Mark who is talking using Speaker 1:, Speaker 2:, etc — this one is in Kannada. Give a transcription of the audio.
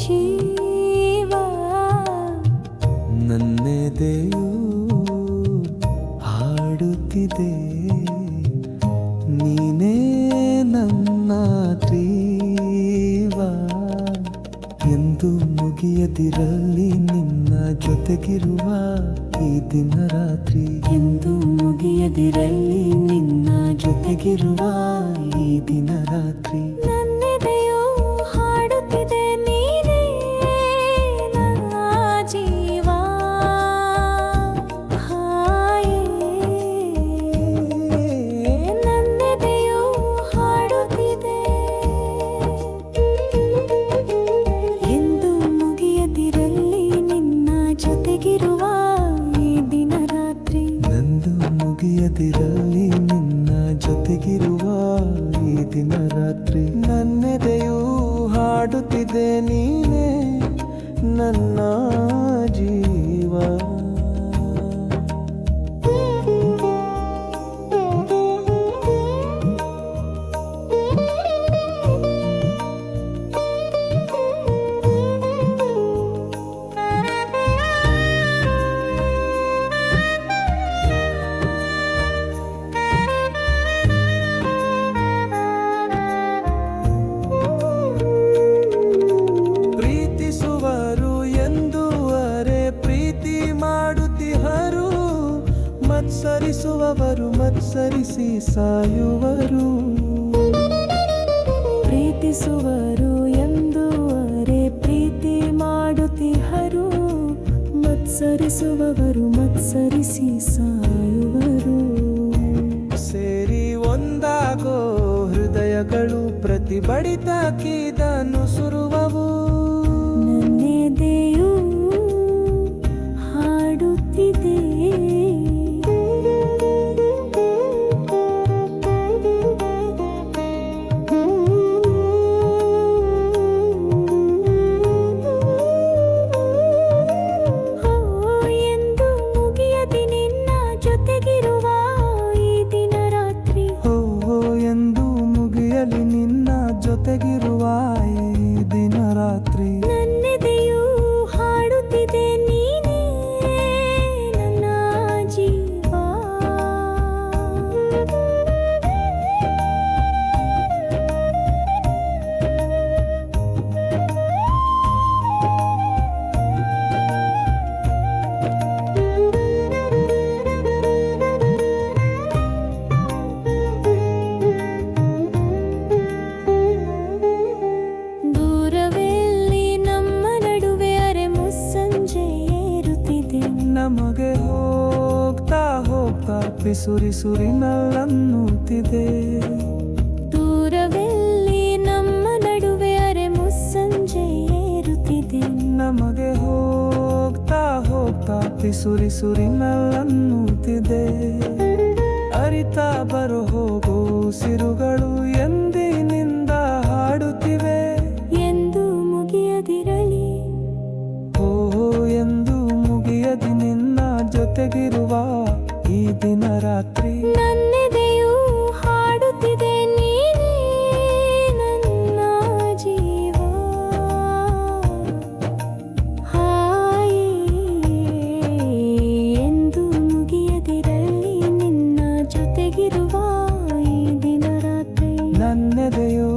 Speaker 1: ಜೀವ.
Speaker 2: ನನ್ನೆದೆಯು ಹಾಡುತ್ತಿದೆ. ನೀನೇ ನನ್ನ ಜೀವ. ಎಂದು ಮುಗಿಯದಿರಲಿ ನಿನ್ನ ಜೊತೆಗಿರುವ ಈ ದಿನ ರಾತ್ರಿ.
Speaker 1: ಎಂದು ಮುಗಿಯದಿರಲಿ ನಿನ್ನ
Speaker 2: ಜೊತೆಗಿರುವ ಈ ದಿನ ರಾತ್ರಿ.
Speaker 1: ಮುಗಿಯದಿರಲಿ ನಿನ್ನ ಜೊತೆಗಿರುವ ಈ ದಿನ ರಾತ್ರಿ
Speaker 2: ನನ್ನೆದೆಯೂ ಹಾಡುತ್ತಿದೆ ನೀನೇ ನನ್ನ ಮತ್ಸರಿಸುವವರು ಮತ್ಸರಿಸಿ ಸಾಯುವರು.
Speaker 1: ಪ್ರೀತಿಸುವರು ಎಂದು ಅರೆ ಪ್ರೀತಿ ಮಾಡುತ್ತಿಹರು ಮತ್ಸರಿಸುವವರು, ಮತ್ಸರಿಸಿ ಸಾಯುವರು.
Speaker 2: ಸೇರಿ ಒಂದಾಗೋ ಹೃದಯಗಳು ಪ್ರತಿ ಕೀದನು ಸುರುವವು. ನಮಗೆ ಹೋಗ್ತಾ ಹೋಗ್ತಾ ಪಿಸುರಿಸುರಿನಲ್ಲನ್ನುತ್ತಿದೆ
Speaker 1: ದೂರವೆಲ್ಲಿ ನಮ್ಮ ನಡುವೆ ಅರೆ ಮುಸ್ಸಂಜೆ ಏರುತ್ತಿದೆ.
Speaker 2: ನಮಗೆ ಹೋಗ್ತಾ ಹೋಗ್ತಾ ಪಿಸುರಿಸುರಿನಲ್ಲನ್ನುತ್ತಿದೆ ಅರಿತಾ ಬರೋ ಹೋಗೋ ಸಿರುಗಳು ಎಂದಿನಿಂದ ಹಾಡುತ್ತಿವೆ.
Speaker 1: ಎಂದು ಮುಗಿಯದಿರಲಿ
Speaker 2: ಜೊತೆಗಿರುವ ಈ ದಿನ ರಾತ್ರಿ. ನನ್ನೆದೆಯೂ ಹಾಡುತ್ತಿದೆ ನೀನೇ ನನ್ನ ಜೀವ. ಹಾಯಿ ಎಂದು ಮುಗಿಯದಿರಲಿ ನಿನ್ನ ಜೊತೆಗಿರುವ ಈ ದಿನ ರಾತ್ರಿ.
Speaker 1: ನನ್ನೆದೆಯೂ